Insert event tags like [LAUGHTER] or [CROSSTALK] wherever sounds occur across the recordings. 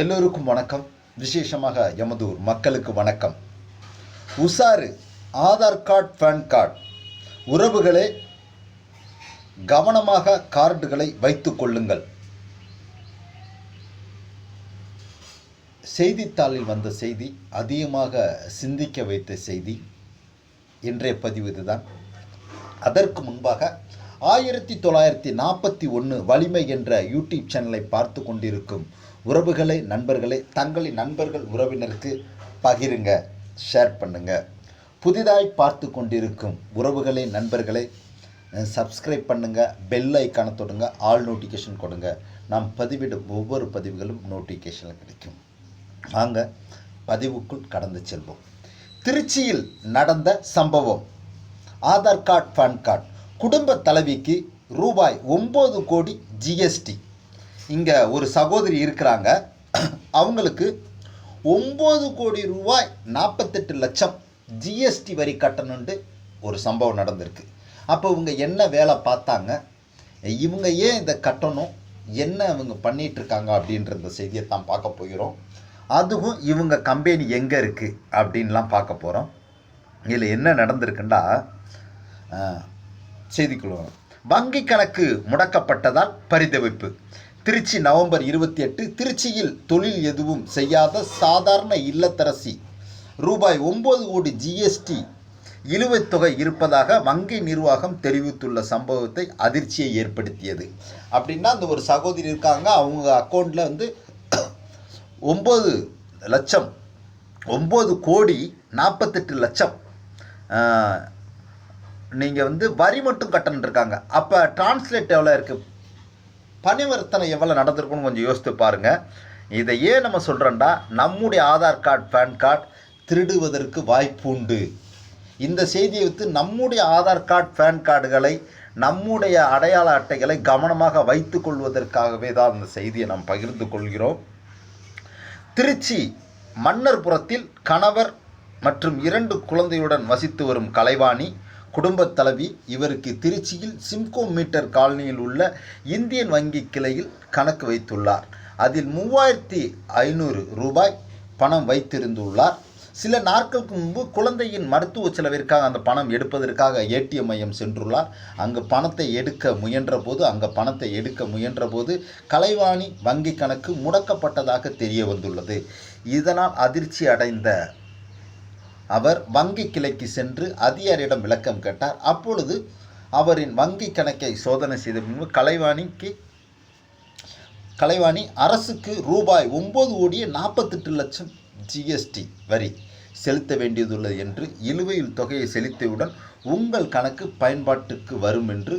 எல்லோருக்கும் வணக்கம். விசேஷமாக எமதூர் மக்களுக்கு வணக்கம். உஷாரு ஆதார் கார்டு பேன் கார்டு. உறவுகளே கவனமாக கார்டுகளை வைத்துக் கொள்ளுங்கள். செய்தித்தாளில் வந்த செய்தி அதிகமாக சிந்திக்க வைத்த செய்தி இன்றைய பதிவு இதுதான். அதற்கு முன்பாக ஆயிரத்தி தொள்ளாயிரத்தி நாற்பத்தி ஒன்று வலிமை என்ற யூடியூப் சேனலை பார்த்து கொண்டிருக்கும் உறவுகளை நண்பர்களை தங்களின் நண்பர்கள் உறவினருக்கு பகிருங்க ஷேர் பண்ணுங்க. புதிதாய் பார்த்து கொண்டிருக்கும் உறவுகளை நண்பர்களை சப்ஸ்கிரைப் பண்ணுங்க பெல் ஐக்கானை தொடுங்க ஆல் நோட்டிஃபிகேஷன் கொடுங்க. நாம் பதிவிடும் ஒவ்வொரு பதிவுகளும் நோட்டிஃபிகேஷன் கிடைக்கும். வாங்க பதிவுக்குள் கடந்து செல்வோம். திருச்சியில் நடந்த சம்பவம். Aadhaar card PAN card. குடும்ப தலைவிக்கு ரூபாய் ஒம்பது கோடி ஜிஎஸ்டி இங்கே ஒரு சகோதரி இருக்கிறாங்க. [CLEARS THROAT] அவங்களுக்கு ஒம்பது கோடி ரூபாய் நாற்பத்தெட்டு லட்சம் ஜிஎஸ்டி வரி கட்டணுன்ட்டு ஒரு சம்பவம் நடந்திருக்கு. அப்போ இவங்க என்ன வேலை பார்த்தாங்க? இவங்க ஏன் இதை கட்டணும்? என்ன இவங்க பண்ணிகிட்ருக்காங்க அப்படின்ற இந்த செய்தியை தான் பார்க்க போகிறோம். அதுவும் இவங்க கம்பெனி எங்கே இருக்குது அப்படின்லாம் பார்க்க போகிறோம் இதில் என்ன நடந்திருக்குன்னா செய்திக்குழு வங்கி கணக்கு முடக்கப்பட்டதால் பரிதவிப்பு. திருச்சி நவம்பர் இருபத்தி எட்டு திருச்சியில் தொழில் எதுவும் செய்யாத சாதாரண இல்லத்தரசி. ரூபாய் ஒம்பது கோடி ஜிஎஸ்டி இழுவைத் தொகை இருப்பதாக வங்கி நிர்வாகம் தெரிவித்துள்ள சம்பவத்தை அதிர்ச்சியை ஏற்படுத்தியது. அப்படின்னா அந்த ஒரு சகோதரி இருக்காங்க அவங்க அக்கௌண்ட்டில் வந்து ஒம்பது லட்சம் ஒம்பது கோடி நாற்பத்தெட்டு லட்சம் நீங்கள் வந்து வரி மட்டும் கட்டணுன்ட்ருக்காங்க அப்போ டிரான்ஸ்லேட் எவ்வளோ இருக்குது பணிவர்த்தனை எவ்வளோ நடந்திருக்குன்னு கொஞ்சம் யோசித்து பாருங்கள் இதை ஏன் நம்ம சொல்கிறோன்னா நம்முடைய ஆதார் கார்டு பேன் கார்டு திருடுவதற்கு வாய்ப்பு உண்டு. இந்த செய்தியை வைத்து நம்முடைய ஆதார் கார்டு பேன் கார்டுகளை நம்முடைய அடையாள அட்டைகளை கவனமாக வைத்து கொள்வதற்காகவே தான் அந்த செய்தியை நாம் பகிர்ந்து கொள்கிறோம். திருச்சி மன்னர்புரத்தில் கணவர் மற்றும் இரண்டு குழந்தையுடன் வசித்து வரும் கலைவாணி குடும்பத் தலைவி இவருக்கு திருச்சியில் சிம்கோ மீட்டர் காலனியில் உள்ள இந்தியன் வங்கி கிளையில் கணக்கு வைத்துள்ளார். அதில் மூவாயிரத்தி ஐநூறு ரூபாய் பணம் வைத்திருந்துள்ளார். சில நாட்களுக்கு முன்பு குழந்தையின் மருத்துவ செலவிற்காக அந்த பணம் எடுப்பதற்காக ஏடிஎம் மையம் சென்றுள்ளார். அங்கு பணத்தை எடுக்க முயன்ற போது அங்கே பணத்தை எடுக்க முயன்ற போது கலைவாணி வங்கி கணக்கு முடக்கப்பட்டதாக தெரிய வந்துள்ளது. இதனால் அதிர்ச்சி அடைந்த அவர் வங்கி கிளைக்கு சென்று அதிகாரியிடம் விளக்கம் கேட்டார். அப்பொழுது அவரின் வங்கி கணக்கை சோதனை செய்த பின்பு கலைவாணிக்கு கலைவாணி அரசுக்கு ரூபாய் ஒம்பது கோடியே நாற்பத்தெட்டு லட்சம் ஜிஎஸ்டி வரி செலுத்த வேண்டியதுள்ளது என்று இழுவையில் தொகையை செலுத்தியவுடன் உங்கள் கணக்கு பயன்பாட்டுக்கு வரும் என்று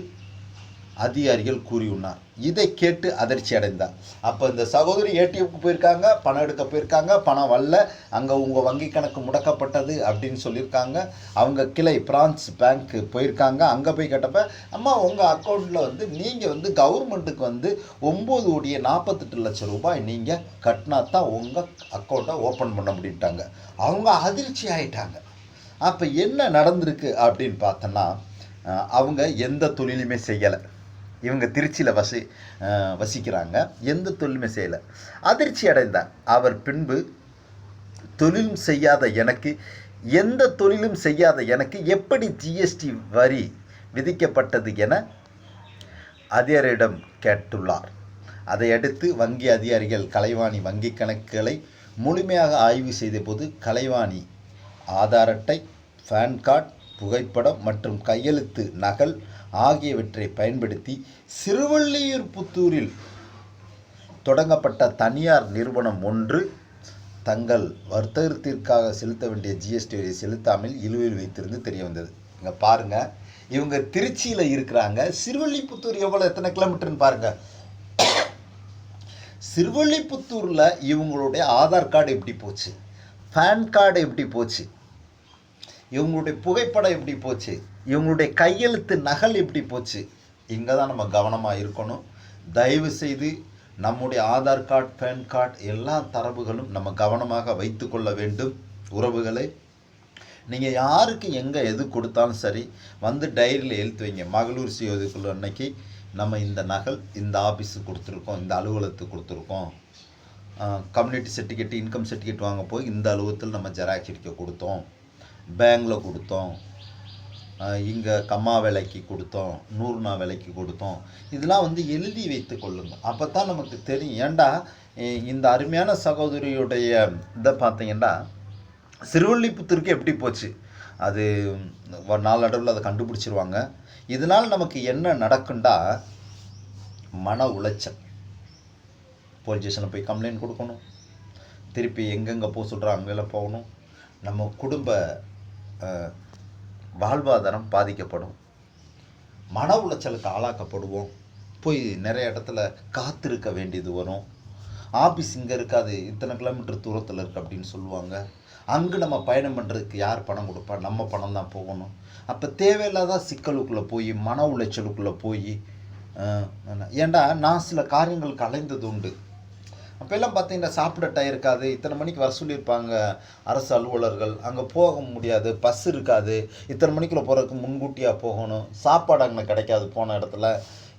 அதிகாரிகள் கூறியுள்ளார். இதை கேட்டு அதிர்ச்சி அடைந்தார். அப்போ இந்த சகோதரி ஏடிஎம்க்கு போயிருக்காங்க பணம் எடுக்க போயிருக்காங்க பணம் வரல அங்கே உங்கள் வங்கி கணக்கு முடக்கப்பட்டது அப்படின்னு சொல்லியிருக்காங்க. அவங்க கிளை பிரான்ச் பேங்க்கு போயிருக்காங்க. அங்கே போய் கேட்டப்ப அம்மா உங்கள் அக்கௌண்ட்டில் வந்து நீங்கள் வந்து கவர்மெண்ட்டுக்கு வந்து ஒம்பது கோடியே நாற்பத்தெட்டு லட்சம் ரூபாய் நீங்கள் கட்டினா தான் உங்கள் அக்கௌண்ட்டை ஓப்பன் பண்ண முடியிட்டாங்க அவங்க அதிர்ச்சி ஆயிட்டாங்க. அப்போ என்ன நடந்திருக்கு அப்படின்னு பார்த்தோன்னா அவங்க எந்த தொழிலுமே செய்யலை. இவங்க திருச்சியில் வசி வசிக்கிறாங்க. எந்த தொழிலுமே செய்யலை. அதிர்ச்சி அடைந்தார். அவர் பின்பு தொழிலும் செய்யாத எனக்கு எந்த தொழிலும் செய்யாத எனக்கு எப்படி ஜிஎஸ்டி வரி விதிக்கப்பட்டது என அதிகாரியிடம் கேட்டுள்ளார். அதையடுத்து வங்கி அதிகாரிகள் கலைவாணி வங்கி கணக்குகளை முழுமையாக ஆய்வு செய்தபோது கலைவாணி ஆதார் அட்டை பேன் கார்டு புகைப்படம் மற்றும் கையெழுத்து நகல் ஆகியவற்றை பயன்படுத்தி சிறுவள்ளியூர் புத்தூரில் தொடங்கப்பட்ட தனியார் நிறுவனம் ஒன்று. தங்கள் வர்த்தகத்திற்காக செலுத்த வேண்டிய ஜிஎஸ்டி வரி செலுத்தாமல் இழுவையில் வைத்திருந்து தெரிய வந்தது. இங்கே பாருங்கள் இவங்க திருச்சியில் இருக்கிறாங்க. சிறுவள்ளிபுத்தூர் எவ்வளோ எத்தனை கிலோமீட்டர்னு பாருங்கள் சிறுவள்ளிபுத்தூரில் இவங்களுடைய ஆதார் கார்டு எப்படி போச்சு? பேன் கார்டு எப்படி போச்சு? இவங்களுடைய புகைப்படம் எப்படி போச்சு? இவங்களுடைய கையெழுத்து நகல் எப்படி போச்சு? இங்கே தான் நம்ம கவனமாக இருக்கணும். தயவு செய்து நம்முடைய ஆதார் கார்டு பேன் கார்டு எல்லா தரவுகளும் நம்ம கவனமாக வைத்து கொள்ள வேண்டும். உறவுகளை நீங்கள் யாருக்கு எங்கே எது கொடுத்தாலும் சரி வந்து டைரியில் எழுத்து வைங்க. மகளூர் சுயோதிக்குள்ள அன்னைக்கு நம்ம இந்த நகல் இந்த ஆஃபீஸுக்கு கொடுத்துருக்கோம் இந்த அலுவலகத்துக்கு கொடுத்துருக்கோம். கம்யூனிட்டி சர்டிஃபிகேட் இன்கம் சர்டிஃபிகேட் வாங்க போய் இந்த அலுவலகத்தில் நம்ம ஜெராக்ஸ் அடிக்க கொடுத்தோம். பேங்கில் கொடுத்தோம். இங்கே கம்மா விலைக்கு கொடுத்தோம் நூறுனா விலைக்கு கொடுத்தோம். இதெல்லாம் வந்து எழுதி வைத்து கொள்ளுங்கள். அப்போ தான் நமக்கு தெரியும். ஏண்டா இந்த அருமையான சகோதரியுடைய இதை பார்த்தீங்கன்னா சிறுவள்ளிபுத்தூருக்கு எப்படி போச்சு? அது ஒரு நாளடைவில் அதை கண்டுபிடிச்சிருவாங்க. இதனால் நமக்கு என்ன நடக்குண்டா மன உளைச்சல். போலீஸ் ஸ்டேஷனில் போய் கம்ப்ளைண்ட் கொடுக்கணும். திருப்பி எங்கெங்கே போக சொல்கிறோம் அங்கெல்லாம் போகணும். நம்ம குடும்ப வாழ்வாதாரம் பாதிக்கப்படும். மன உளைச்சலுக்கு ஆளாக்கப்படுவோம். போய் நிறைய இடத்துல காத்திருக்க வேண்டியது வரும். ஆஃபீஸ் இங்கே இருக்காது இத்தனை கிலோமீட்டர் தூரத்தில் இருக்குது அப்படின்னு சொல்லுவாங்க. அங்கே நம்ம பயணம் பண்ணுறதுக்கு யார் பணம் கொடுப்பா? நம்ம பணம் தான் போகணும். அப்போ தேவையில்லாத சிக்கலுக்குள்ளே போய் மன உளைச்சலுக்குள்ளே போய் ஏன்டா நான் சில காரியங்களுக்கு அலைந்தது உண்டு. அப்போல்லாம் பார்த்தீங்கன்னா சாப்பிட டைம் இருக்காது. இத்தனை மணிக்கு வர சொல்லியிருப்பாங்க அரசு அலுவலர்கள். அங்கே போக முடியாது. பஸ் இருக்காது. இத்தனை மணிக்குள்ளே போகிறதுக்கு முன்கூட்டியாக போகணும். சாப்பாடு அங்கே கிடைக்காது போன இடத்துல.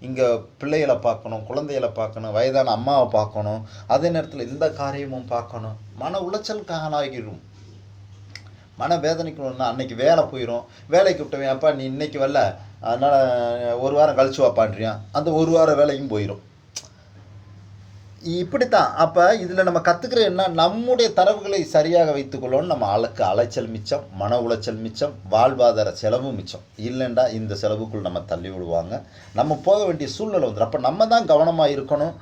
இங்கே பிள்ளைகளை பார்க்கணும் குழந்தைகளை பார்க்கணும் வயதான அம்மாவை பார்க்கணும். அதே நேரத்தில் இந்த காரியமும் பார்க்கணும். மன உளைச்சல் காணாகிடும். மன வேதனைக்குன்னா அன்னைக்கு வேலை போயிடும் வேலைக்கு விட்டவன் அப்பா நீ இன்னைக்கு வரல. அதனால் ஒரு வாரம் கழிச்சு வாப்பான்றியான். அந்த ஒரு வாரம் வேலையும் போயிடும் இப்படித்தான். அப்போ இதில் நம்ம கற்றுக்கிற என்ன? நம்முடைய தரவுகளை சரியாக வைத்துக்கொள்ளணும் நம்ம அழுக்கு அலைச்சல் மிச்சம் மன உளைச்சல் மிச்சம் வாழ்வாதார செலவு மிச்சம். இல்லைண்டா இந்த செலவுக்குள் நம்ம தள்ளி விடுவாங்க. நம்ம போக வேண்டிய சூழ்நிலை வந்துடும் அப்போ நம்ம தான் கவனமாக இருக்கணும்.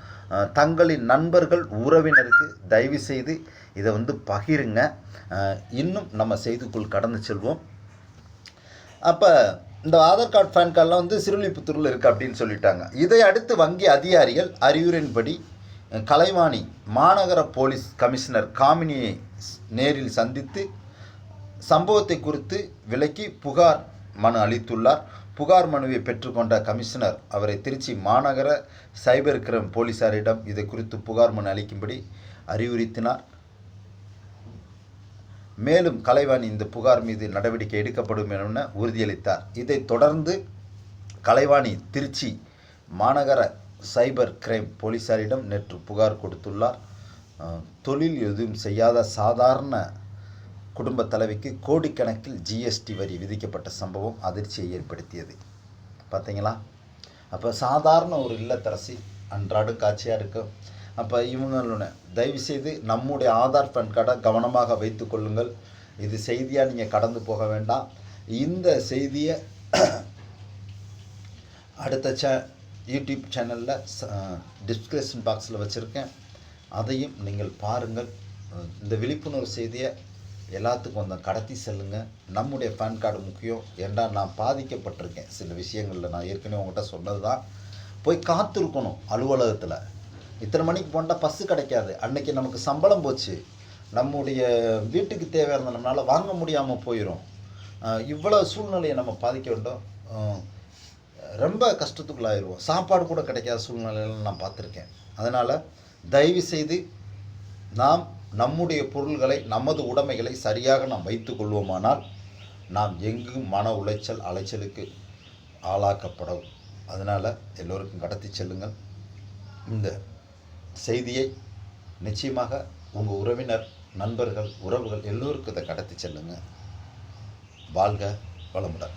தங்களின் நண்பர்கள் உறவினருக்கு தயவு செய்து இதை வந்து பகிருங்க. இன்னும் நம்ம செய்திக்குள் கடந்து செல்வோம். அப்போ இந்த ஆதார் கார்டு பேன் கார்டெலாம் வந்து சிறுலிப்புத்தூரில் இருக்குது அப்படின்னு சொல்லிட்டாங்க. இதை அடுத்து வங்கி அதிகாரிகள் அறிவுரையின்படி கலைவாணி மாநகர போலீஸ் கமிஷனர் காமினியை நேரில் சந்தித்து சம்பவத்தை குறித்து விலக்கி புகார் மனு அளித்துள்ளார். புகார் மனுவை பெற்றுக்கொண்ட கமிஷனர் அவரை திருச்சி மாநகர சைபர் கிரைம் போலீசாரிடம் இதை குறித்து புகார் மனு அளிக்கும்படி அறிவுறுத்தினார். மேலும் கலைவாணி இந்த புகார் மீது நடவடிக்கை எடுக்கப்படும் என உறுதியளித்தார். இதைத் தொடர்ந்து கலைவாணி திருச்சி மாநகர சைபர் கிரைம் போலீசாரிடம் நேற்று புகார் கொடுத்துள்ளார். தொழில் எதுவும் செய்யாத சாதாரண குடும்ப தலைவிக்கு கோடிக்கணக்கில் ஜிஎஸ்டி வரி விதிக்கப்பட்ட சம்பவம் அதிர்ச்சியை ஏற்படுத்தியது. பார்த்தீங்களா அப்போ சாதாரண ஒரு இல்லத்தரசி அன்றாடு காட்சியாக இருக்கும் அப்போ இவங்களோட தயவுசெய்து நம்முடைய ஆதார் பேன் கார்டை கவனமாக வைத்து கொள்ளுங்கள். இது செய்தியாக நீங்கள் கடந்து போக வேண்டாம். இந்த செய்தியை அடுத்த சே யூடியூப் சேனலில் டிஸ்கிரிப்ஷன் பாக்ஸில் வச்சுருக்கேன். அதையும் நீங்கள் பாருங்கள். இந்த விழிப்புணர்வு செய்தியை எல்லாத்துக்கும் கொஞ்சம் கடத்தி செல்லுங்கள் நம்முடைய பேன் கார்டு முக்கியம். ஏண்டா நான் பாதிக்கப்பட்டிருக்கேன். சில விஷயங்களில் நான் ஏற்கனவே உங்கள்கிட்ட சொன்னது தான் போய் காத்திருக்கணும் அலுவலகத்தில். இத்தனை மணிக்கு போனால் பஸ்ஸு கிடைக்காது. அன்னைக்கு நமக்கு சம்பளம் போச்சு. நம்முடைய வீட்டுக்கு தேவையான நம்மளால் வாங்க முடியாமல் போயிடும் இவ்வளோ சூழ்நிலையை நம்ம பாதிக்க வேண்டும். ரொம்ப கஷ்டத்துக்குள்ளாயிருவோம். சாப்பாடு கூட கிடைக்காத சூழ்நிலையில நான் பார்த்துருக்கேன். அதனால் தயவு செய்து நாம் நம்முடைய பொருள்களை நமது உடைமைகளை சரியாக நாம் வைத்து கொள்வோமானால் நாம் எங்கும் மன உளைச்சல் அலைச்சலுக்கு ஆளாக்கப்படும். அதனால் எல்லோருக்கும் கடத்தி செல்லுங்கள். இந்த செய்தியை நிச்சயமாக உங்கள் உறவினர் நண்பர்கள் உறவுகள் எல்லோருக்கும் இதை கடத்தி செல்லுங்கள் வாழ்க வளமுடன்.